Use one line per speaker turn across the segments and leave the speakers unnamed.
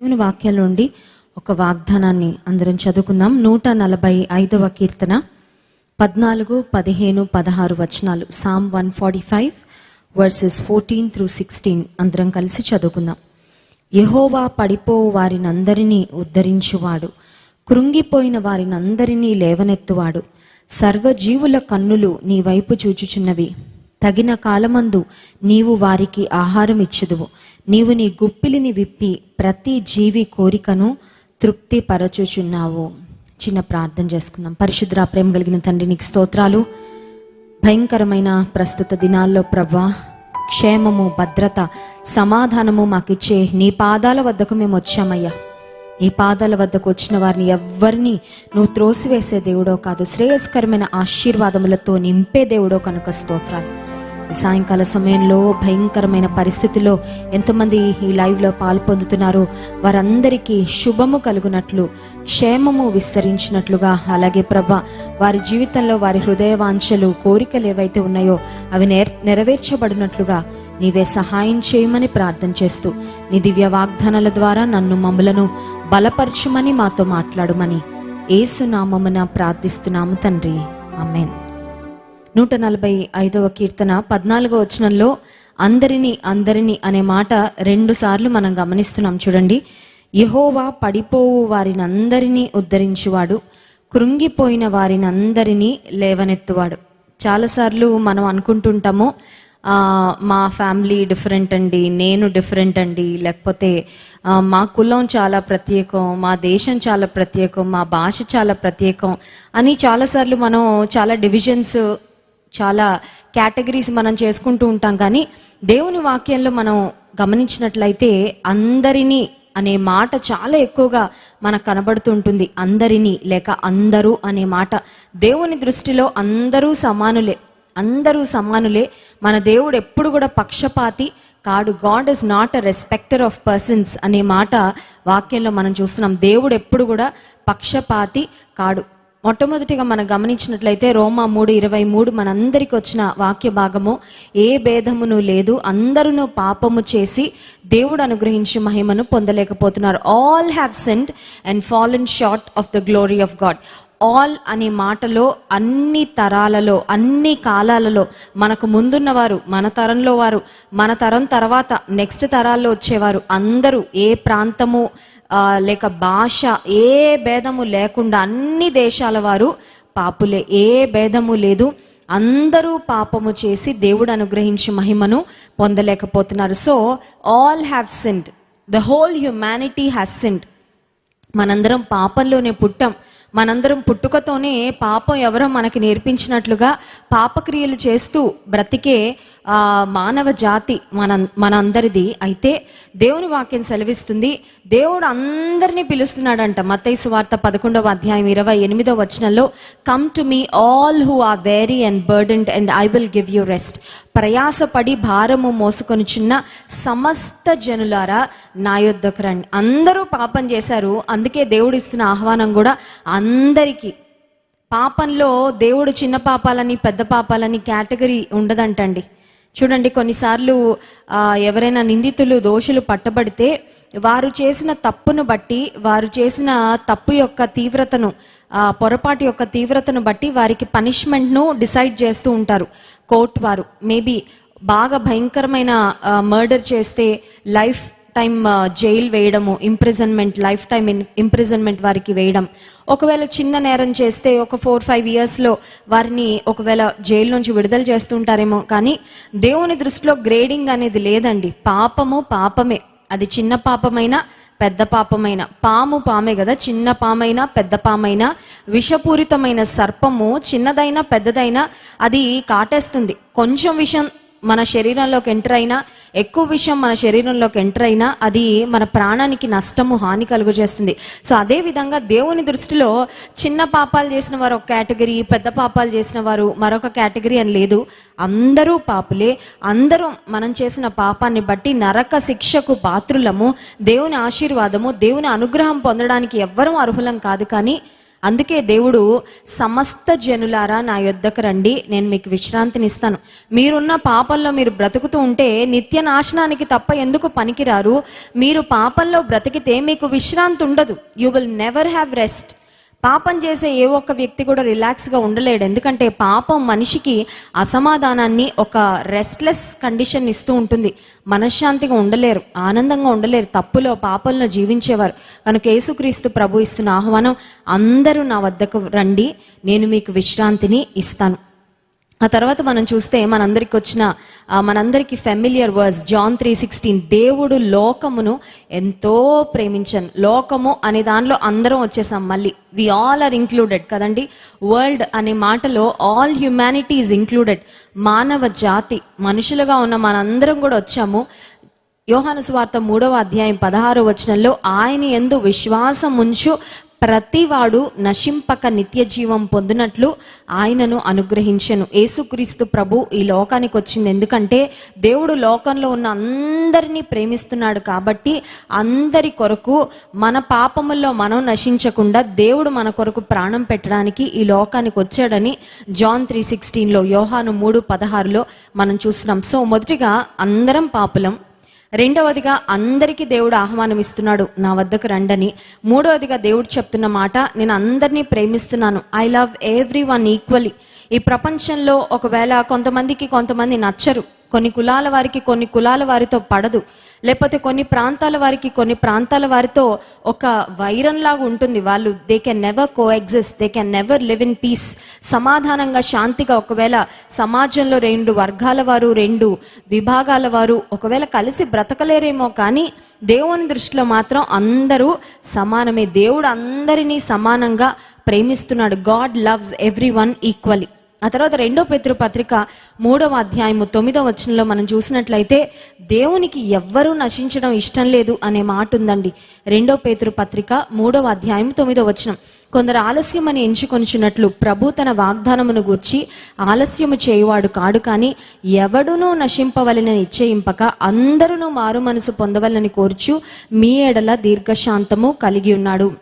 దేవుని వాక్యాల నుండి ఒక వాగ్దానాన్ని అందరం చదువుకుందాం. నూట నలభై ఐదవ కీర్తన పద్నాలుగు పదిహేను పదహారు వచనాలు. Psalm one forty five verses fourteen through sixteen అందరం కలిసి చదువుకుందాం. యహోవా పడిపో వారినందరినీ ఉద్ధరించువాడు. కృంగిపోయిన వారినందరినీ లేవనెత్తువాడు. సర్వజీవుల కన్నులు నీ వైపు చూచుచున్నవి. తగిన కాలమందు నీవు వారికి ఆహారం ఇచ్చుదువు నీవు నీ గుప్పిలిని విప్పి ప్రతి జీవి కోరికను తృప్తి పరచుచున్నావు చిన్న ప్రార్థన చేసుకుందాం. పరిశుద్ర ప్రేమ కలిగిన తండ్రి నీకు స్తోత్రాలు. భయంకరమైన ప్రస్తుత దినాల్లో ప్రభా క్షేమము భద్రత సమాధానము మాకిచ్చే నీ పాదాల వద్దకు మేము వచ్చామయ్యా. నీ పాదాల వద్దకు వచ్చిన వారిని ఎవ్వరిని నువ్వు త్రోసివేసే దేవుడో కాదు శ్రేయస్కరమైన ఆశీర్వాదములతో నింపే దేవుడో కనుక స్తోత్రాలు. సాయంకాల సమయంలో భయంకరమైన పరిస్థితిలో ఎంతమంది ఈ లైవ్లో పాల్పొందుతున్నారో. వారందరికీ శుభము కలుగునట్లు క్షేమము విస్తరించినట్లుగా అలాగే ప్రభ వారి జీవితంలో వారి హృదయ వాంఛలు కోరికలు ఏవైతే ఉన్నాయో అవి నేర్ నెరవేర్చబడినట్లుగా నీవే సహాయం చేయమని ప్రార్థన చేస్తూ నీ దివ్య వాగ్దానాల ద్వారా నన్ను మమ్మలను బలపరచుమని మాతో మాట్లాడమని ఏసునామమున ప్రార్థిస్తున్నాము తండ్రి. అమ్మేన్ నూట నలభై ఐదవ కీర్తన పద్నాలుగో వచనంలో అందరినీ అందరినీ అనే మాట రెండు సార్లు మనం గమనిస్తున్నాం చూడండి. యహోవా పడిపోవు వారిని అందరినీ ఉద్ధరించువాడు కృంగిపోయిన వారిని అందరినీ లేవనెత్తువాడు చాలాసార్లు మనం అనుకుంటుంటాము మా ఫ్యామిలీ డిఫరెంట్ అండి నేను డిఫరెంట్ అండి లేకపోతే మా కులం చాలా ప్రత్యేకం మా దేశం చాలా ప్రత్యేకం మా భాష చాలా ప్రత్యేకం అని చాలాసార్లు మనం చాలా డివిజన్స్ చాలా కేటగిరీస్ మనం చేసుకుంటూ ఉంటాం. కానీ దేవుని వాక్యంలో మనం గమనించినట్లయితే అందరినీ అనే మాట చాలా ఎక్కువగా మనకు కనబడుతుంటుంది అందరినీ లేక అందరూ అనే మాట. దేవుని దృష్టిలో అందరూ సమానులే. అందరూ సమానులే. మన దేవుడు ఎప్పుడు కూడా పక్షపాతి కాడు. God is not a respecter of persons అనే మాట వాక్యంలో మనం చూస్తున్నాం. దేవుడు ఎప్పుడు కూడా పక్షపాతి కాడు. మొట్టమొదటిగా మనం గమనించినట్లయితే రోమా మూడు ఇరవై మూడు మనందరికి వచ్చిన వాక్య భాగము. ఏ భేదమును లేదు అందరూ పాపము చేసి దేవుడు అనుగ్రహించి మహిమను పొందలేకపోతున్నారు. All have sinned and fallen short of the glory of God all అనే మాటలో అన్ని తరాలలో అన్ని కాలాలలో మనకు ముందున్నవారు మన తరంలో వారు మన తరం తర్వాత నెక్స్ట్ తరాల్లో వచ్చేవారు అందరూ ఏ ప్రాంతము లేక భాష ఏ భేదము లేకుండా అన్ని దేశాల వారు పాపులే. ఏ భేదము లేదు. అందరూ పాపము చేసి దేవుడు అనుగ్రహించి మహిమను పొందలేకపోతున్నారు. So all have sinned the whole humanity has sinned మనందరం పాపంలోనే పుట్టాం. మనందరం పుట్టుకతోనే పాపం ఎవరో మనకి నేర్పించినట్లుగా పాపక్రియలు చేస్తూ బ్రతికే మానవ జాతి మన మనందరిది. అయితే దేవుని వాక్యం సెలవిస్తుంది దేవుడు అందరినీ పిలుస్తున్నాడంట. మతైసు వార్త పదకొండవ అధ్యాయం ఇరవై ఎనిమిదవ వచనంలో come to me all who are weary and burdened and I will give you rest ప్రయాసపడి భారము మోసుకొని చిన్న సమస్త జనులారా నా యొద్దకు రండి. అందరూ పాపం చేశారు. అందుకే దేవుడు ఇస్తున్న ఆహ్వానం కూడా అందరికీ. పాపంలో దేవుడు చిన్న పాపాలని పెద్ద పాపాలని కేటగిరీ ఉండదంటండి. చూడండి కొన్నిసార్లు ఎవరైనా నిందితులు దోషులు పట్టబడితే వారు చేసిన తప్పును బట్టి వారు చేసిన తప్పు యొక్క తీవ్రతను ఆ, పొరపాటు యొక్క తీవ్రతను బట్టి వారికి పనిష్మెంట్ను డిసైడ్ చేస్తూ ఉంటారు కోర్ట్ వారు. మేబీ బాగా భయంకరమైన మర్డర్ చేస్తే లైఫ్ టైం జైల్ uh, వేయడము ఇంప్రిజన్మెంట్ లైఫ్ టైం ఇంప్రిజన్మెంట్ వారికి వేయడం. ఒకవేళ చిన్న నేరం చేస్తే ఒక ఫోర్ ఫైవ్ ఇయర్స్లో వారిని ఒకవేళ జైలు నుంచి విడుదల చేస్తుంటారేమో కానీ దేవుని దృష్టిలో గ్రేడింగ్ అనేది లేదండి. పాపము పాపమే. అది చిన్న పాపమైనా పెద్ద పాపమైన. పాము పామే కదా చిన్న పామైనా పెద్ద పామైనా. విషపూరితమైన సర్పము చిన్నదైనా పెద్దదైనా అది కాటేస్తుంది. కొంచెం విషం మన శరీరంలోకి ఎంటర్ అయినా ఎక్కువ విషయం మన శరీరంలోకి ఎంటర్ అయినా అది మన ప్రాణానికి నష్టము హాని కలుగజేస్తుంది. సో అదే విధంగా దేవుని దృష్టిలో చిన్న పాపాలు చేసిన వారు ఒక కేటగిరీ పెద్ద పాపాలు చేసిన వారు మరొక కేటగిరీ అని లేదు. అందరూ పాపులే. అందరూ మనం చేసిన పాపాన్ని బట్టి నరక శిక్షకు పాత్రులము దేవుని ఆశీర్వాదము దేవుని అనుగ్రహం పొందడానికి ఎవ్వరూ అర్హులం కాదు కానీ అందుకే దేవుడు సమస్త జనులారా నా యొద్దకు రండి నేను మీకు విశ్రాంతిని ఇస్తాను మీరున్న పాపంలో మీరు బ్రతుకుతూ ఉంటే నిత్య నాశనానికి తప్ప ఎందుకు పనికిరారు? మీరు పాపంలో బ్రతికితే మీకు విశ్రాంతి ఉండదు. You will never have rest పాపం చేసే ఏ ఒక్క వ్యక్తి కూడా రిలాక్స్గా ఉండలేడు. ఎందుకంటే పాపం మనిషికి అసమాధానాన్ని ఒక రెస్ట్లెస్ కండిషన్ ఇస్తూ ఉంటుంది. మనశ్శాంతిగా ఉండలేరు ఆనందంగా ఉండలేరు తప్పులో పాపంలో జీవించేవారు. కనుక యేసుక్రీస్తు ప్రభు ఇస్తున్న ఆహ్వానం అందరూ నా వద్దకు రండి నేను మీకు విశ్రాంతిని ఇస్తాను. ఆ తర్వాత మనం చూస్తే మనందరికి వచ్చిన మనందరికి familiar verse John three sixteen దేవుడు లోకమును ఎంతో ప్రేమించను. లోకము అనే దానిలో అందరం వచ్చేసాం మళ్ళీ. వి ఆల్ ఆర్ ఇంక్లూడెడ్ కదండి? వరల్డ్ అనే మాటలో ఆల్ హ్యుమానిటీ ఈజ్ ఇంక్లూడెడ్ మానవ జాతి మనుషులుగా ఉన్న మనందరం కూడా వచ్చాము. యోహాను సువార్త మూడవ అధ్యాయం పదహారో వచనంలో ఆయన ఎందు విశ్వాసం ఉంచు ప్రతివాడు నశింపక నిత్య జీవం పొందినట్లు ఆయనను అనుగ్రహించెను. యేసుక్రీస్తు ప్రభు ఈ లోకానికి వచ్చింది. ఎందుకంటే దేవుడు లోకంలో ఉన్న అందరినీ ప్రేమిస్తున్నాడు కాబట్టి అందరి కొరకు మన పాపముల్లో మనం నశించకుండా దేవుడు మన కొరకు ప్రాణం పెట్టడానికి ఈ లోకానికి వచ్చాడని జాన్ త్రీ సిక్స్టీన్లో యోహాను మూడు పదహారులో మనం చూస్తున్నాం. సో మొదటిగా అందరం పాపులం. రెండవదిగా అందరికీ దేవుడు ఆహ్వానం ఇస్తున్నాడు నా వద్దకు రండని. మూడవదిగా దేవుడు చెప్తున్న మాట నేను అందరినీ ప్రేమిస్తున్నాను. I love every one equally ఈ ప్రపంచంలో ఒకవేళ కొంతమందికి కొంతమంది నచ్చరు. కొన్ని కులాల వారికి కొన్ని కులాల వారితో పడదు. లేకపోతే కొన్ని ప్రాంతాల వారికి కొన్ని ప్రాంతాల వారితో ఒక వైరంలాగా ఉంటుంది. వాళ్ళు they can never coexist they can never live in peace సమాధానంగా శాంతిగా ఒకవేళ సమాజంలో రెండు వర్గాల వారు రెండు విభాగాల వారు ఒకవేళ కలిసి బ్రతకలేరేమో కానీ దేవుని దృష్టిలో మాత్రం అందరూ సమానమే. దేవుడు అందరినీ సమానంగా ప్రేమిస్తున్నాడు. God loves every one equally ఆ తర్వాత రెండో పెతృ పత్రిక మూడవ అధ్యాయము తొమ్మిదవ వచనంలో మనం చూసినట్లయితే దేవునికి ఎవ్వరూ నశించడం ఇష్టం లేదు అనే మాట ఉందండి. రెండో పేతురు పత్రిక మూడవ అధ్యాయం తొమ్మిదవ వచనం. కొందరు ఆలస్యమని ఎంచుకొనిచున్నట్లు ప్రభు తన వాగ్దానమును గూర్చి ఆలస్యము చేయువాడు కాడు కానీ ఎవడునూ నశింపవలెనని నిశ్చయింపక అందరూ మారు మనసు పొందవలని కోర్చు మీ ఎడల దీర్ఘశాంతము కలిగి ఉన్నాడు.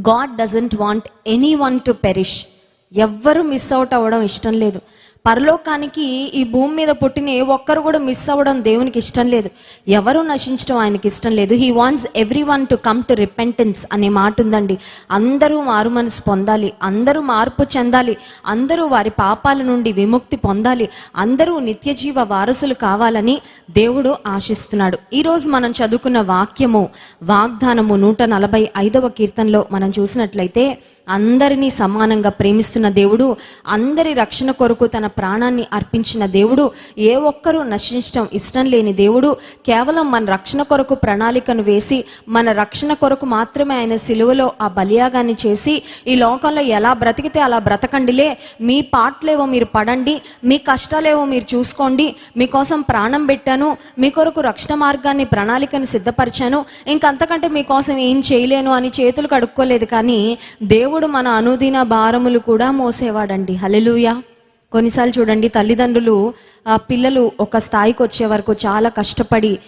God doesn't want anyone to perish ఎవ్వరు మిస్ అవుట్ అవ్వడం ఇష్టం లేదు. పరలోకానికి ఈ భూమి మీద పుట్టిన ఏ ఒక్కరు కూడా మిస్ అవ్వడం దేవునికి ఇష్టం లేదు. ఎవరు నశించడం ఆయనకి ఇష్టం లేదు. He wants everyone to come to repentance అనే మాట ఉందండి. అందరూ మారు మనసు పొందాలి. అందరూ మార్పు చెందాలి. అందరూ వారి పాపాల నుండి విముక్తి పొందాలి. అందరూ నిత్యజీవ వారసులు కావాలని దేవుడు ఆశిస్తున్నాడు. ఈరోజు మనం చదువుకున్న వాక్యము వాగ్దానము నూట నలభై ఐదవ కీర్తనలో మనం చూసినట్లయితే అందరినీ సమానంగా ప్రేమిస్తున్న దేవుడు అందరి రక్షణ కొరకు తన ప్రాణాన్ని అర్పించిన దేవుడు ఏ ఒక్కరూ నశించడం ఇష్టం లేని దేవుడు కేవలం మన రక్షణ కొరకు ప్రణాళికను వేసి మన రక్షణ కొరకు మాత్రమే ఆయన సిలువలో ఆ బలియాగాన్ని చేసి ఈ లోకంలో ఎలా బ్రతికితే అలా బ్రతకండిలే. మీ పాటలేవో మీరు పడండి మీ కష్టాలేవో మీరు చూసుకోండి మీకోసం ప్రాణం పెట్టాను మీ కొరకు రక్షణ మార్గాన్ని ప్రణాళికను సిద్ధపరిచాను ఇంకంతకంటే మీకోసం ఏం చేయలేను అని చేతులు కడుక్కోలేదు కానీ దేవుడు మన అనుదిన భారములు కూడా మోసేవాడండి. హలెలుయా కొన్నిసార్లు చూడండి తల్లిదండ్రులు ఆ పిల్లలు ఒక స్థాయికి వచ్చే వరకు చాలా కష్టపడి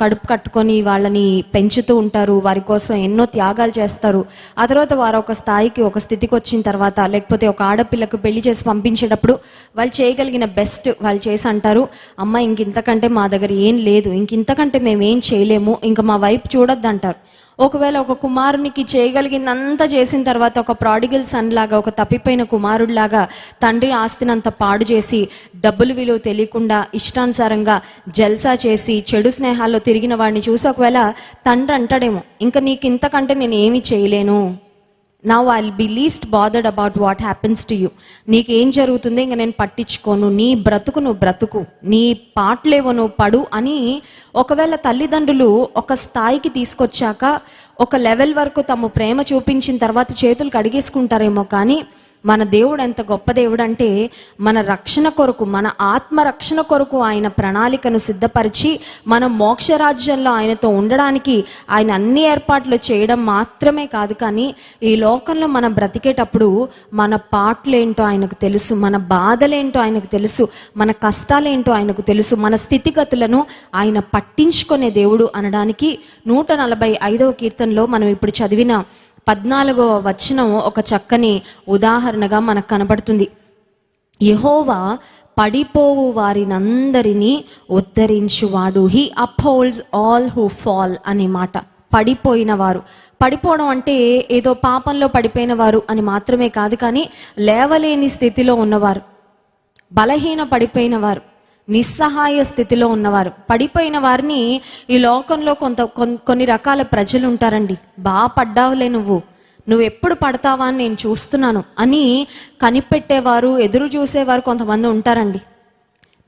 కడుపు కట్టుకొని వాళ్ళని పెంచుతూ ఉంటారు వారి కోసం ఎన్నో త్యాగాలు చేస్తారు. ఆ తర్వాత వారు ఒక స్థాయికి ఒక స్థితికి వచ్చిన తర్వాత లేకపోతే ఒక ఆడపిల్లకు పెళ్ళి చేసి పంపించేటప్పుడు వాళ్ళు చేయగలిగిన బెస్ట్ వాళ్ళు చేసి అంటారు అమ్మ ఇంక ఇంతకంటే మా దగ్గర ఏం లేదు ఇంక ఇంతకంటే మేము ఏం చేయలేము ఇంకా మా వైపు చూడొద్దంటారు. అంటారు ఒకవేళ ఒక కుమారునికి చేయగలిగిందంతా చేసిన తర్వాత ఒక ప్రాడిగల్ సన్ లాగా ఒక తప్పిపోయిన కుమారుడిలాగా తండ్రి ఆస్తినంత పాడు చేసి డబ్బులు విలువ తెలియకుండా ఇష్టానుసారంగా జల్సా చేసి చెడు స్నేహాల్లో తిరిగిన వాడిని చూసి ఒకవేళ తండ్రి అంటాడేమో ఇంకా నీకు ఇంతకంటే నేను ఏమీ చేయలేను? Now I be least bothered about what happens to you నీకేం జరుగుతుందో? ఇంక నేను పట్టించుకోను. నీ బ్రతుకు నువ్వు బ్రతుకు. నీ పాటలేవో నువ్వు పడు అని ఒకవేళ తల్లిదండ్రులు ఒక స్థాయికి తీసుకొచ్చాక ఒక లెవెల్ వరకు తమ ప్రేమ చూపించిన తర్వాత చేతులు కడిగేసుకుంటారేమో కానీ మన దేవుడు ఎంత గొప్ప దేవుడు అంటే మన రక్షణ కొరకు మన ఆత్మ రక్షణ కొరకు ఆయన ప్రణాళికను సిద్ధపరిచి మనం మోక్షరాజ్యంలో ఆయనతో ఉండడానికి ఆయన అన్ని ఏర్పాట్లు చేయడం మాత్రమే కాదు కానీ ఈ లోకంలో మనం బ్రతికేటప్పుడు మన పాటలేంటో ఆయనకు తెలుసు మన బాధలేంటో ఆయనకు తెలుసు మన కష్టాలేంటో ఆయనకు తెలుసు మన స్థితిగతులను ఆయన పట్టించుకునే దేవుడు అనడానికి నూట నలభై ఐదవ కీర్తనలో మనం ఇప్పుడు చదివిన పద్నాలుగవ వచనం ఒక చక్కని ఉదాహరణగా మనకు కనబడుతుంది. యహోవా పడిపోవు వారినందరినీ ఉద్ధరించువాడు. He upholds all who fall అనే మాట. పడిపోయిన వారు. పడిపోవడం అంటే ఏదో పాపంలో పడిపోయిన వారు అని మాత్రమే కాదు కానీ లేవలేని స్థితిలో ఉన్నవారు. బలహీన పడిపోయిన వారు. నిస్సహాయ స్థితిలో ఉన్నవారు. పడిపోయిన వారిని ఈ లోకంలో కొంత కొన్ని రకాల ప్రజలు ఉంటారండి. బాగా పడ్డావులే నువ్వు. నువ్వు ఎప్పుడు పడతావా అని నేను చూస్తున్నాను అని కనిపెట్టేవారు ఎదురు చూసేవారు కొంతమంది ఉంటారండి.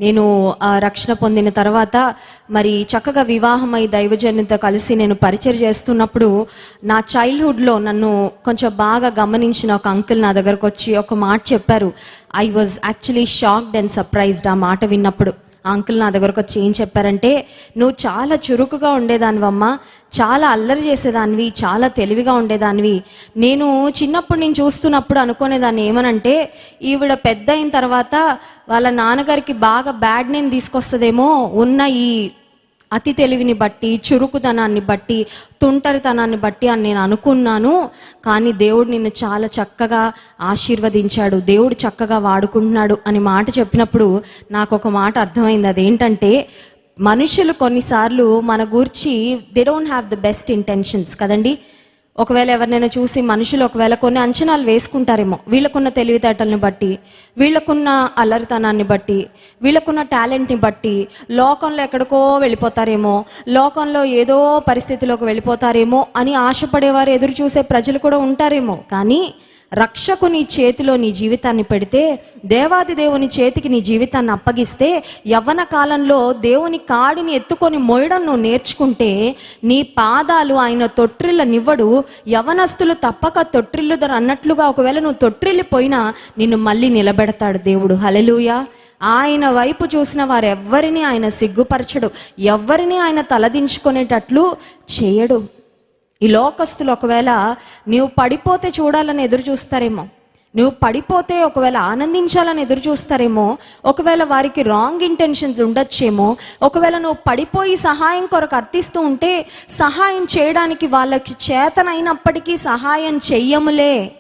నేను రక్షణ పొందిన తర్వాత మరి చక్కగా వివాహమై దైవజన్యతో కలిసి నేను పరిచయం చేస్తున్నప్పుడు నా చైల్డ్హుడ్లో నన్ను కొంచెం బాగా గమనించిన ఒక అంకుల్ నా దగ్గరకు వచ్చి ఒక మాట చెప్పారు. I was actually shocked and surprised ఆ మాట విన్నప్పుడు. అంకుల్ నా దగ్గరకు వచ్చి ఏం చెప్పారంటే నువ్వు చాలా చురుకుగా ఉండేదానివమ్మా చాలా అల్లరి చేసేదానివి చాలా తెలివిగా ఉండేదానివి. నేను చిన్నప్పుడు నేను చూస్తున్నప్పుడు అనుకునేదాన్ని ఏమనంటే ఈవిడ పెద్ద అయిన తర్వాత వాళ్ళ నాన్నగారికి బాగా బ్యాడ్ నేమ్ తీసుకొస్తుందేమో ఉన్న ఈ అతి తెలివిని బట్టి చురుకుతనాన్ని బట్టి తుంటరితనాన్ని బట్టి అని నేను అనుకున్నాను. కానీ దేవుడు నిన్ను చాలా చక్కగా ఆశీర్వదించాడు. దేవుడు చక్కగా వాడుకుంటున్నాడు అని మాట చెప్పినప్పుడు నాకు ఒక మాట అర్థమైంది. అదేంటంటే మనుషులు కొన్నిసార్లు మన గూర్చి they don't have the best intentions కదండి? ఒకవేళ ఎవరినైనా చూసి మనుషులు ఒకవేళ కొన్ని అంచనాలు వేసుకుంటారేమో వీళ్ళకున్న తెలివితేటల్ని బట్టి వీళ్ళకున్న అల్లరితనాన్ని బట్టి వీళ్ళకున్న టాలెంట్ని బట్టి లోకంలో ఎక్కడికో వెళ్ళిపోతారేమో లోకంలో ఏదో పరిస్థితిలోకి వెళ్ళిపోతారేమో అని ఆశపడేవారు ఎదురు చూసే ప్రజలు కూడా ఉంటారేమో. కానీ రక్షకుని చేతిలో నీ జీవితాన్ని పెడితే దేవాది దేవుని చేతికి నీ జీవితాన్ని అప్పగిస్తే యవ్వన కాలంలో దేవుని కాడిని ఎత్తుకొని మోయడం నువ్వు నేర్చుకుంటే నీ పాదాలు ఆయన తొట్టిల్లనివ్వడు యవనస్తులు తప్పక తొట్టిల్లుదరు అన్నట్లుగా ఒకవేళ నువ్వు తొట్టిల్లిపోయినా నిన్ను మళ్ళీ నిలబెడతాడు దేవుడు. హలెలూయా ఆయన వైపు చూసిన వారు ఎవ్వరిని ఆయన సిగ్గుపరచడు. ఎవ్వరిని ఆయన తలదించుకునేటట్లు చేయడు. ఈ లోకస్తులు ఒకవేళ నువ్వు పడిపోతే చూడాలని ఎదురు చూస్తారేమో. నువ్వు పడిపోతే ఒకవేళ ఆనందించాలని ఎదురు చూస్తారేమో. ఒకవేళ వారికి రాంగ్ ఇంటెన్షన్స్ ఉండొచ్చేమో. ఒకవేళ నువ్వు పడిపోయి సహాయం కొరకు అర్థిస్తూ ఉంటే సహాయం చేయడానికి వాళ్ళకి చేతనైనప్పటికీ సహాయం చెయ్యములే.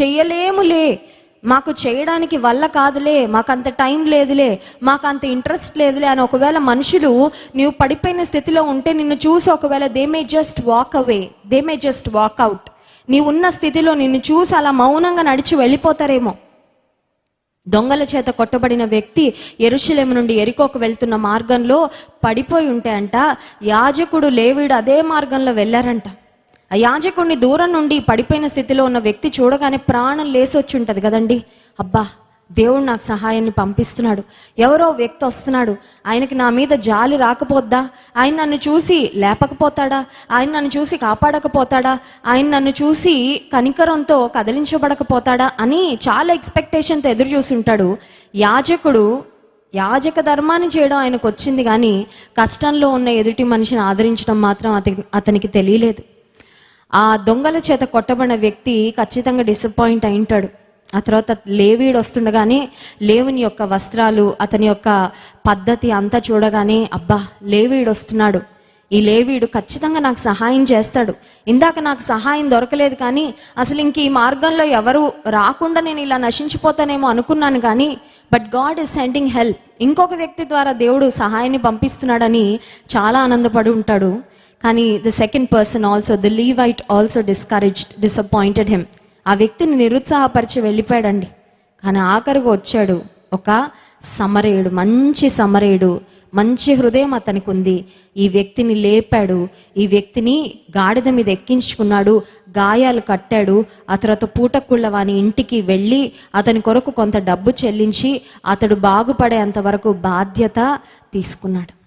చెయ్యలేములే. మాకు చేయడానికి వల్ల కాదులే మాకు అంత టైం లేదులే మాకు అంత ఇంట్రెస్ట్ లేదులే అని ఒకవేళ మనుషులు నీవు పడిపోయిన స్థితిలో ఉంటే నిన్ను చూసి ఒకవేళ they may just walk away they may just walk out నీవు ఉన్న స్థితిలో నిన్ను చూసి అలా మౌనంగా నడిచి వెళ్ళిపోతారేమో. దొంగల చేత కొట్టబడిన వ్యక్తి ఎరుషలేము నుండి ఎరుకోకు వెళ్తున్న మార్గంలో పడిపోయి ఉంటే అంట యాజకుడు లేవీడు అదే మార్గంలో వెళ్ళారంట. ఆ యాజకుడిని దూరం నుండి పడిపోయిన స్థితిలో ఉన్న వ్యక్తి చూడగానే ప్రాణం లేసొచ్చి ఉంటుంది కదండి. అబ్బా దేవుడు నాకు సహాయాన్ని పంపిస్తున్నాడు. ఎవరో వ్యక్తి వస్తున్నాడు. ఆయనకి నా మీద జాలి రాకపోద్దా? ఆయన నన్ను చూసి లేపకపోతాడా? ఆయన నన్ను చూసి కాపాడకపోతాడా? ఆయన నన్ను చూసి కనికరంతో కదిలించబడకపోతాడా అని చాలా ఎక్స్పెక్టేషన్తో ఎదురు చూసుంటాడు. యాజకుడు యాజక ధర్మాన్ని చేయడం ఆయనకు వచ్చింది కానీ కష్టంలో ఉన్న ఎదుటి మనిషిని ఆదరించడం మాత్రం అతనికి తెలియలేదు. ఆ దొంగల చేత కొట్టబడిన వ్యక్తి ఖచ్చితంగా డిసప్పాయింట్ అయి ఉంటాడు. ఆ తర్వాత లేవీడు వస్తుండగానే లేవుని యొక్క వస్త్రాలు అతని యొక్క పద్ధతి అంతా చూడగానే అబ్బా లేవీడు వస్తున్నాడు. ఈ లేవీడు ఖచ్చితంగా నాకు సహాయం చేస్తాడు. ఇందాక నాకు సహాయం దొరకలేదు కానీ అసలు ఇంక ఈ మార్గంలో ఎవరు రాకుండా నేను ఇలా నశించిపోతానేమో అనుకున్నాను కానీ but God is sending help ఇంకొక వ్యక్తి ద్వారా దేవుడు సహాయాన్ని పంపిస్తున్నాడని చాలా ఆనందపడి ఉంటాడు. కానీ the second person also the Levite also discouraged disappointed him ఆ వ్యక్తిని నిరుత్సాహపరిచి వెళ్ళిపోయాడండి. కానీ ఆఖరుగా వచ్చాడు ఒక సమరేయుడు మంచి సమరేయుడు మంచి హృదయం అతనికి ఉంది ఈ వ్యక్తిని లేపాడు ఈ వ్యక్తిని గాడిద మీద ఎక్కించుకున్నాడు గాయాలు కట్టాడు ఆ తర్వాత పూటకుళ్ళ వాని ఇంటికి వెళ్ళి అతని కొరకు కొంత డబ్బు చెల్లించి అతడు బాగుపడేంత వరకు బాధ్యత తీసుకున్నాడు.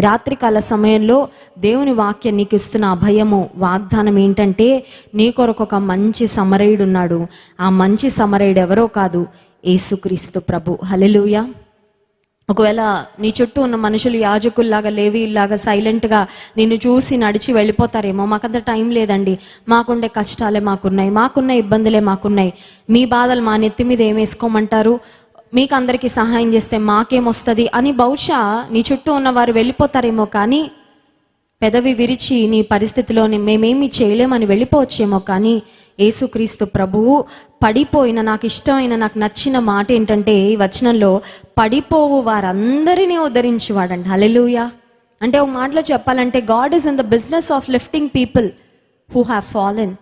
రాత్రికాల సమయంలో దేవుని వాక్యం నీకు ఇస్తున్న అభయము వాగ్దానం ఏంటంటే నీ కొరకు ఒక మంచి సమరయుడు ఉన్నాడు. ఆ మంచి సమరయుడు ఎవరో కాదు ఏసుక్రీస్తు ప్రభు. హలెలూయా ఒకవేళ నీ చుట్టూ ఉన్న మనుషులు యాజకుల్లాగా లేవీల్లాగా సైలెంట్గా నిన్ను చూసి నడిచి వెళ్ళిపోతారేమో మాకంత టైం లేదండి. మాకుండే కష్టాలే మాకున్నాయి మాకున్న ఇబ్బందులే మాకున్నాయి. మీ బాధలు మా నెత్తి మీద ఏమేసుకోమంటారు మీకు అందరికీ సహాయం చేస్తే మాకేమొస్తుంది అని బహుశా నీ చుట్టూ ఉన్న వారు వెళ్ళిపోతారేమో కానీ పెదవి విరిచి నీ పరిస్థితిలోని మేమేమి చేయలేమని వెళ్ళిపోవచ్చేమో కానీ యేసుక్రీస్తు ప్రభువు పడిపోయిన నాకు ఇష్టమైన నాకు నచ్చిన మాట ఏంటంటే ఈ వచనంలో పడిపోవు వారందరినీ ఉద్ధరించేవాడండి హలెలుయా అంటే ఒక మాటలో చెప్పాలంటే God is in the business of lifting people who have fallen.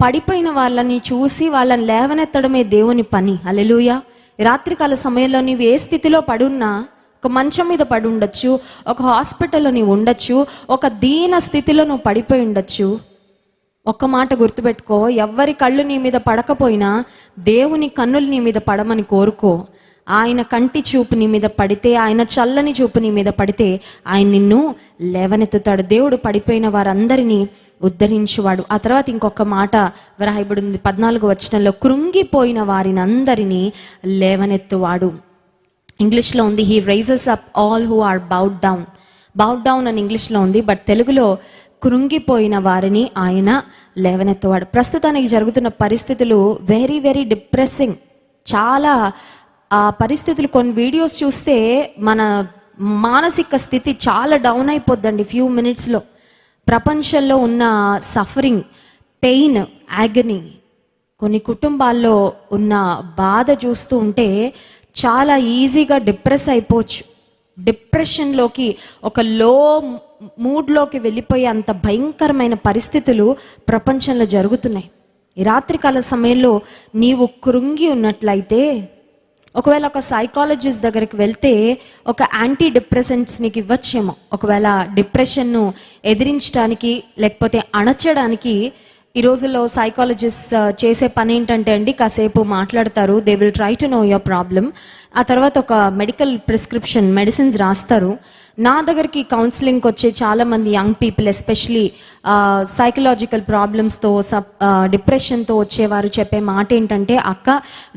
పడిపోయిన వాళ్ళని చూసి వాళ్ళని లేవనెత్తడమే దేవుని పని. అలెలుయా రాత్రికాల సమయంలో నీవు ఏ స్థితిలో పడున్నా ఒక మంచం మీద పడి ఉండొచ్చు ఒక హాస్పిటల్లో నీవు ఉండొచ్చు ఒక దీన స్థితిలో నువ్వు పడిపోయి ఉండొచ్చు. ఒక్క మాట గుర్తుపెట్టుకో ఎవ్వరి కళ్ళు నీ మీద పడకపోయినా దేవుని కన్నులు నీ మీద పడమని కోరుకో. ఆయన కంటి చూపు నీ మీద పడితే ఆయన చల్లని చూపు నీ మీద పడితే ఆయన నిన్ను లేవనెత్తుతాడు. దేవుడు పడిపోయిన వారందరినీ ఉద్ధరించువాడు. ఆ తర్వాత ఇంకొక మాట వ్రాయబడింది పద్నాలుగు వచనంలో కృంగిపోయిన వారిని అందరినీ లేవనెత్తువాడు. ఇంగ్లీష్లో ఉంది he raises up all who are bowed down bowed down అని ఇంగ్లీష్లో ఉంది బట్ తెలుగులో కృంగిపోయిన వారిని ఆయన లేవనెత్తవాడు. ప్రస్తుతానికి జరుగుతున్న పరిస్థితులు వెరీ వెరీ డిప్రెసింగ్ చాలా ఆ పరిస్థితులు కొన్ని వీడియోస్ చూస్తే మన మానసిక స్థితి చాలా డౌన్ అయిపోద్దండి ఫ్యూ మినిట్స్లో. ప్రపంచంలో ఉన్న సఫరింగ్ పెయిన్ యాగనీ కొన్ని కుటుంబాల్లో ఉన్న బాధ చూస్తూ ఉంటే చాలా ఈజీగా డిప్రెస్ అయిపోవచ్చు. డిప్రెషన్లోకి ఒక లో మూడ్లోకి వెళ్ళిపోయే అంత భయంకరమైన పరిస్థితులు ప్రపంచంలో జరుగుతున్నాయి. ఈ రాత్రికాల సమయంలో నీవు కృంగి ఉన్నట్లయితే ఒకవేళ ఒక సైకాలజిస్ట్ దగ్గరికి వెళ్తే ఒక యాంటీ డిప్రెసెంట్స్ నీకు ఇవ్వచ్చేమో. ఒకవేళ డిప్రెషన్ను ఎదిరించడానికి లేకపోతే అణచడానికి ఈ రోజుల్లో సైకాలజిస్ట్ uh, చేసే పని ఏంటంటే అండి కాసేపు మాట్లాడతారు they will try to know your problem ఆ తర్వాత ఒక మెడికల్ ప్రిస్క్రిప్షన్ మెడిసిన్స్ రాస్తారు. నా దగ్గరికి కౌన్సిలింగ్కి వచ్చే చాలా మంది యంగ్ పీపుల్ ఎస్పెషలీ సైకలాజికల్ ప్రాబ్లమ్స్తో సబ్ డిప్రెషన్తో వచ్చేవారు చెప్పే మాట ఏంటంటే అక్క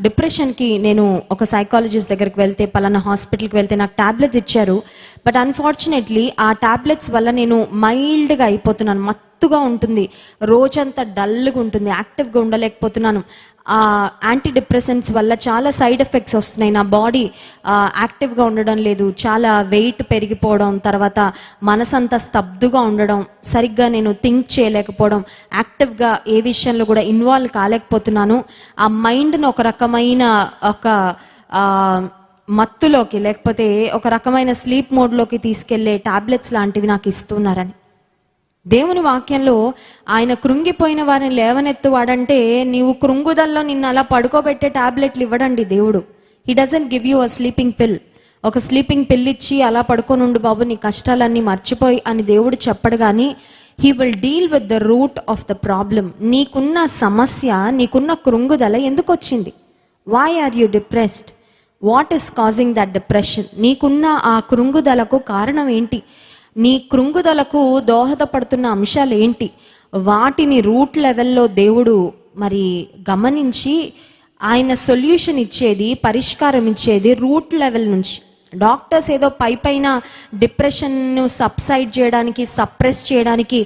డిప్రెషన్కి నేను ఒక సైకాలజిస్ట్ దగ్గరికి వెళ్తే పలానా హాస్పిటల్కి వెళ్తే నాకు ట్యాబ్లెట్స్ ఇచ్చారు. బట్ అన్ఫార్చునేట్లీ ఆ టాబ్లెట్స్ వల్ల నేను మైల్డ్గా అయిపోతున్నాను. మత్తుగా ఉంటుంది. రోజంతా డల్గా ఉంటుంది. యాక్టివ్గా ఉండలేకపోతున్నాను. ఆ యాంటీ డిప్రెసెంట్స్ వల్ల చాలా సైడ్ ఎఫెక్ట్స్ వస్తున్నాయి. నా బాడీ యాక్టివ్గా ఉండడం లేదు. చాలా వెయిట్ పెరిగిపోవడం తర్వాత మనసంతా స్తబ్దుగా ఉండడం సరిగ్గా నేను థింక్ చేయలేకపోవడం యాక్టివ్గా ఏ విషయంలో కూడా ఇన్వాల్వ్ కాలేకపోతున్నాను. ఆ మైండ్ను ఒక రకమైన ఒక మత్తులోకి లేకపోతే ఒక రకమైన స్లీప్ మోడ్లోకి తీసుకెళ్ళే టాబ్లెట్స్ లాంటివి నాకు ఇస్తున్నారని. దేవుని వాక్యంలో ఆయన కృంగిపోయిన వారిని లేవనెత్తువాడంటే నీవు కృంగుదల్లో నిన్ను అలా పడుకోబెట్టే టాబ్లెట్లు ఇవ్వడండి దేవుడు. He doesn't give you a sleeping pill ఒక స్లీపింగ్ పిల్ ఇచ్చి అలా పడుకోనుండు బాబు నీ కష్టాలన్నీ మర్చిపోయి అని దేవుడు చెప్పడు కానీ he will deal with the root of the problem నీకున్న సమస్య నీకున్న కృంగుదల ఎందుకు వచ్చింది why are you depressed what is causing that depression నీకున్న ఆ కృంగుదలకు కారణం ఏంటి? నీ కృంగుదలకు దోహదపడుతున్న అంశాలు ఏంటి? వాటిని రూట్ లెవెల్లో దేవుడు మరి గమనించి ఆయన సొల్యూషన్ ఇచ్చేది పరిష్కారం ఇచ్చేది రూట్ లెవెల్ నుంచి. డాక్టర్స్ ఏదో పై పైన డిప్రెషన్ను సబ్సైడ్ చేయడానికి సప్రెస్ చేయడానికి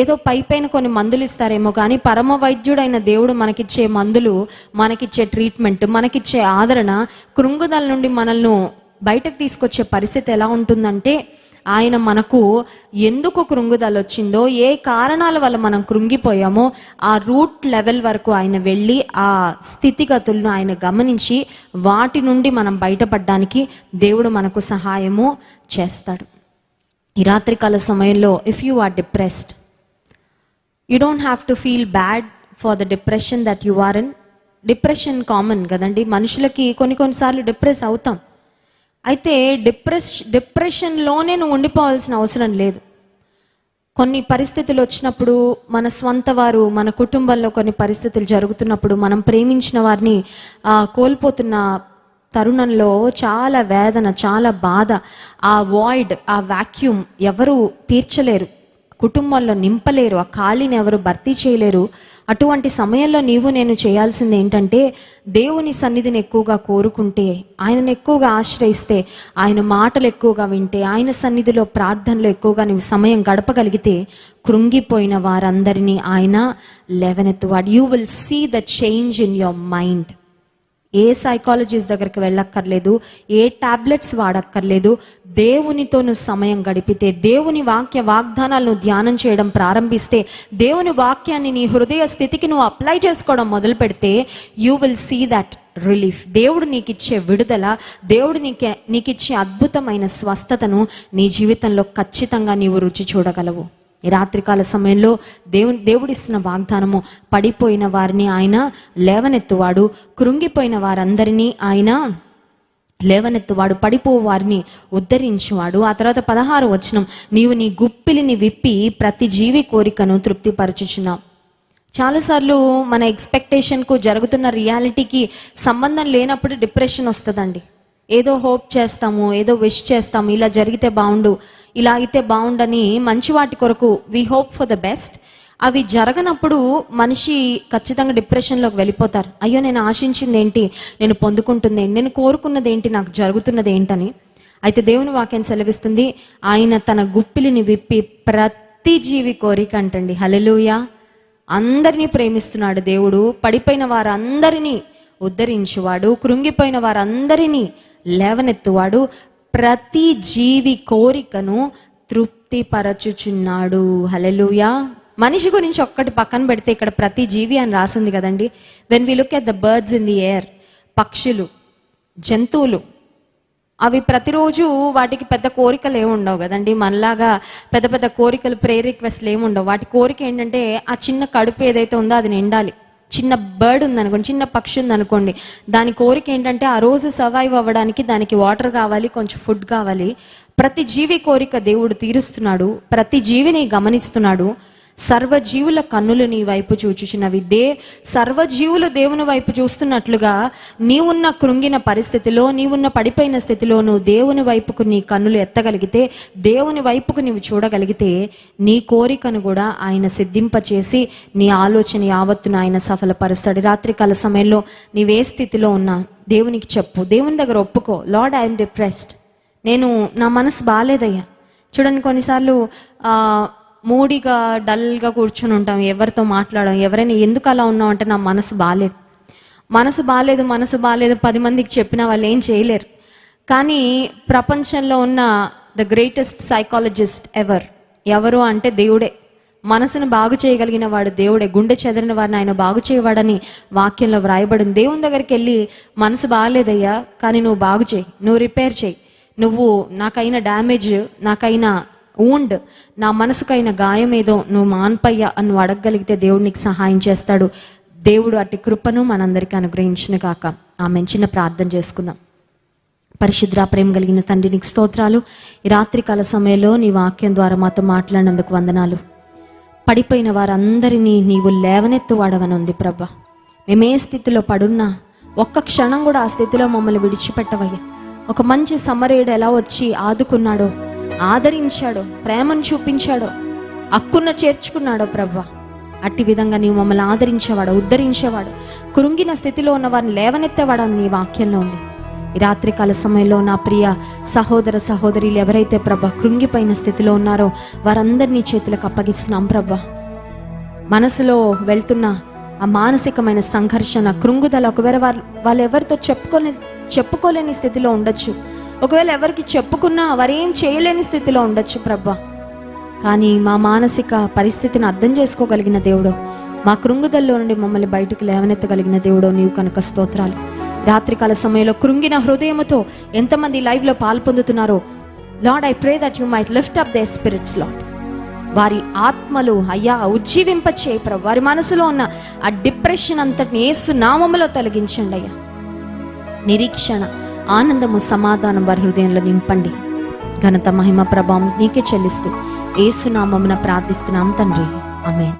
ఏదో పై పైన కొన్ని మందులు ఇస్తారేమో కానీ పరమ వైద్యుడైన దేవుడు మనకిచ్చే మందులు మనకిచ్చే ట్రీట్మెంట్ మనకిచ్చే ఆదరణ కృంగుదల నుండి మనల్ని బయటకు తీసుకొచ్చే పరిస్థితి ఎలా ఉంటుందంటే ఆయన మనకు ఎందుకు కృంగుదల వచ్చిందో ఏ కారణాల వల్ల మనం కృంగిపోయామో ఆ రూట్ లెవెల్ వరకు ఆయన వెళ్ళి ఆ స్థితిగతులను ఆయన గమనించి వాటి నుండి మనం బయటపడడానికి దేవుడు మనకు సహాయము చేస్తాడు. ఈ రాత్రికాల సమయంలో if you are depressed you don't have to feel bad for the depression that you are in depression common కదండి. మనుషులకి కొన్ని కొన్నిసార్లు డిప్రెస్ అవుతాం. అయితే డిప్రెస్ డిప్రెషన్లోనే నువ్వు ఉండిపోవాల్సిన అవసరం లేదు. కొన్ని పరిస్థితులు వచ్చినప్పుడు మన స్వంత వారు మన కుటుంబంలో కొన్ని పరిస్థితులు జరుగుతున్నప్పుడు మనం ప్రేమించిన వారిని కోల్పోతున్న తరుణంలో చాలా వేదన చాలా బాధ ఆ వాయిడ్ ఆ వాక్యూమ్ ఎవరు తీర్చలేరు. కుటుంబంలో నింపలేరు ఆ ఖాళీని ఎవరు భర్తీ చేయలేరు. అటువంటి సమయంలో నీవు నేను చేయాల్సింది ఏంటంటే దేవుని సన్నిధిని ఎక్కువగా కోరుకుంటే ఆయనను ఎక్కువగా ఆశ్రయిస్తే ఆయన మాటలు ఎక్కువగా వింటే ఆయన సన్నిధిలో ప్రార్థనలో ఎక్కువగా నీవు సమయం గడపగలిగితే కృంగిపోయిన వారందరినీ ఆయన లేవనెత్తువాడు you will see the change in your mind A psychologist దగ్గరికి వెళ్ళక్కర్లేదు ఏ టాబ్లెట్స్ వాడక్కర్లేదు దేవునితో నువ్వు సమయం గడిపితే దేవుని వాక్య వాగ్దానాలను ధ్యానం చేయడం ప్రారంభిస్తే దేవుని వాక్యాన్ని నీ హృదయ స్థితికి నువ్వు అప్లై చేసుకోవడం మొదలు పెడితే you will see that relief దేవుడు నీకు ఇచ్చే విడుదల దేవుడు నీకే నీకు ఇచ్చే అద్భుతమైన స్వస్థతను నీ జీవితంలో ఖచ్చితంగా నీవు రుచి చూడగలవు. ఈ రాత్రికాల సమయంలో దేవుని దేవుడిస్తున్న వాగ్దానము పడిపోయిన వారిని ఆయన లేవనెత్తువాడు కృంగిపోయిన వారందరినీ ఆయన లేవనెత్తువాడు పడిపో వారిని ఉద్ధరించువాడు. ఆ తర్వాత పదహారు వచనం నీవు నీ గుప్పిలిని విప్పి ప్రతి జీవి కోరికను తృప్తిపరచుచున్నావు. చాలాసార్లు మన ఎక్స్పెక్టేషన్కు జరుగుతున్న రియాలిటీకి సంబంధం లేనప్పుడు డిప్రెషన్ వస్తుందండి. ఏదో హోప్ చేస్తాము ఏదో విష్ చేస్తాము ఇలా జరిగితే బాగుండు ఇలా అయితే బాగుండని మంచి వాటి కొరకు we hope for the best అవి జరగనప్పుడు మనిషి ఖచ్చితంగా డిప్రెషన్లోకి వెళ్ళిపోతారు. అయ్యో నేను ఆశించింది ఏంటి? నేను పొందుకుంటుంది ఏంటి? నేను కోరుకున్నది ఏంటి? నాకు జరుగుతున్నది ఏంటని. అయితే దేవుని వాక్యం సెలవిస్తుంది ఆయన తన గుప్పిలిని విప్పి ప్రతి జీవి కోరిక అంటండి. హలెలుయా అందరినీ ప్రేమిస్తున్నాడు దేవుడు. పడిపోయిన వారందరినీ ఉద్ధరించువాడు. కృంగిపోయిన వారందరినీ లేవనెత్తువాడు ప్రతి జీవి కోరికను తృప్తిపరచుచున్నాడు. హలెలుయా మనిషి గురించి ఒక్కటి పక్కన పెడితే ఇక్కడ ప్రతి జీవి అని రాసింది కదండి. When we look at the birds in the air పక్షులు జంతువులు అవి ప్రతిరోజు వాటికి పెద్ద కోరికలు ఏమి ఉండవు కదండి. మనలాగా పెద్ద పెద్ద కోరికలు ప్రే రిక్వెస్ట్లు ఏమి ఉండవు. వాటి కోరిక ఏంటంటే ఆ చిన్న కడుపు ఏదైతే ఉందో అది నిండాలి. చిన్న బర్డ్ ఉందనుకోండి చిన్న పక్షి ఉందనుకోండి దాని కోరిక ఏంటంటే ఆ రోజు సర్వైవ్ అవ్వడానికి దానికి వాటర్ కావాలి కొంచెం ఫుడ్ కావాలి. ప్రతి జీవి కోరిక దేవుడు తీరుస్తున్నాడు ప్రతి జీవిని గమనిస్తున్నాడు. సర్వజీవుల కన్నులు నీ వైపు చూచుచున్నవి. దే సర్వజీవులు దేవుని వైపు చూస్తున్నట్లుగా నీవున్న కృంగిన పరిస్థితిలో నీవున్న పడిపోయిన స్థితిలో నువ్వు దేవుని వైపుకు నీ కన్నులు ఎత్తగలిగితే దేవుని వైపుకు నీవు చూడగలిగితే నీ కోరికను కూడా ఆయన సిద్ధింపచేసి నీ ఆలోచన యావత్తును ఆయన సఫలపరుస్తాడు. రాత్రికాల సమయంలో నీవే స్థితిలో ఉన్నా దేవునికి చెప్పు. దేవుని దగ్గర ఒప్పుకో. Lord I'm depressed. నేను నా మనసు బాగాలేదయ్యా చూడండి కొన్నిసార్లు మూడిగా డల్గా కూర్చొని ఉంటాం ఎవరితో మాట్లాడడం ఎవరైనా ఎందుకు అలా ఉన్నాం అంటే నా మనసు బాగాలేదు మనసు బాగాలేదు మనసు బాగాలేదు పది మందికి చెప్పినా వాళ్ళు ఏం చేయలేరు. కానీ ప్రపంచంలో ఉన్న ద గ్రేటెస్ట్ సైకాలజిస్ట్ ఎవర్ ఎవరు అంటే దేవుడే. మనసును బాగు చేయగలిగిన వాడు దేవుడే. గుండె చెదిరిన వారిని ఆయన బాగు చేయవాడని వాక్యంలో వ్రాయబడింది. దేవుని దగ్గరికి వెళ్ళి మనసు బాగాలేదయ్యా కానీ నువ్వు బాగు చేయి నువ్వు రిపేర్ చేయి. నువ్వు నాకైన డ్యామేజ్ నాకైన ఊండ్. నా మనసుకైన గాయం ఏదో నువ్వు మాన్పయ్యా అని నువ్వు అడగగలిగితే దేవుడు నీకు సహాయం చేస్తాడు. దేవుడు అట్టి కృపను మనందరికీ అనుగ్రహించిన కాక ఆమె చిన్న ప్రార్థన చేసుకుందాం. పరిశుద్ర ప్రేమ కలిగిన తండ్రి నీకు స్తోత్రాలు. ఈ రాత్రికాల సమయంలో నీ వాక్యం ద్వారా మాతో మాట్లాడినందుకు వందనాలు. పడిపోయిన వారందరినీ నీవు లేవనెత్తువాడవని ఉంది ప్రభా. మేమే స్థితిలో పడున్నా ఒక్క క్షణం కూడా ఆ స్థితిలో మమ్మల్ని విడిచిపెట్టవయ్యా. ఒక మంచి సమరయుడు ఎలా వచ్చి ఆదుకున్నాడో ఆదరించాడో ప్రేమను చూపించాడో అక్కున్న చేర్చుకున్నాడో ప్రభా. అట్టి విధంగా నీవు మమ్మల్ని ఆదరించేవాడు ఉద్ధరించేవాడు కృంగిన స్థితిలో ఉన్న వారిని లేవనెత్తేవాడు అని నీ వాక్యంలో ఉంది. ఈ రాత్రికాల సమయంలో నా ప్రియ సహోదర సహోదరులు ఎవరైతే ప్రభ కృంగిపోయిన స్థితిలో ఉన్నారో వారందరినీ చేతులకు అప్పగిస్తున్నాం ప్రభా. మనసులో వెళ్తున్న ఆ మానసికమైన సంఘర్షణ కృంగుదల ఒకవేళ వారు వాళ్ళు ఎవరితో చెప్పుకోలే చెప్పుకోలేని స్థితిలో ఉండొచ్చు. ఒకవేళ ఎవరికి చెప్పుకున్నా వారేం చేయలేని స్థితిలో ఉండొచ్చు ప్రభా. కానీ మా మానసిక పరిస్థితిని అర్థం చేసుకోగలిగిన దేవుడు మా కృంగుదల్లో నుండి మమ్మల్ని బయటకు లేవనెత్తగలిగిన దేవుడు నీవు కనుక స్తోత్రాలు. రాత్రికాల సమయంలో కృంగిన హృదయముతో ఎంతమంది లైవ్లో పాల్పొందుతున్నారో Lord I pray that you might lift up their spirits Lord. వారి ఆత్మలు అయ్యా ఉజ్జీవింపచేయి ప్రభు. వారి మనసులో ఉన్న ఆ డిప్రెషన్ అంతటిని ఏసు నామములో తొలగించండి అయ్యా. నిరీక్షణ ఆనందము సమాధానం వారి హృదయంలో నింపండి. ఘనత మహిమ ప్రభావం నీకే చెల్లిస్తూ ఏసునామమున ప్రార్థిస్తున్నాం తండ్రి. ఆమె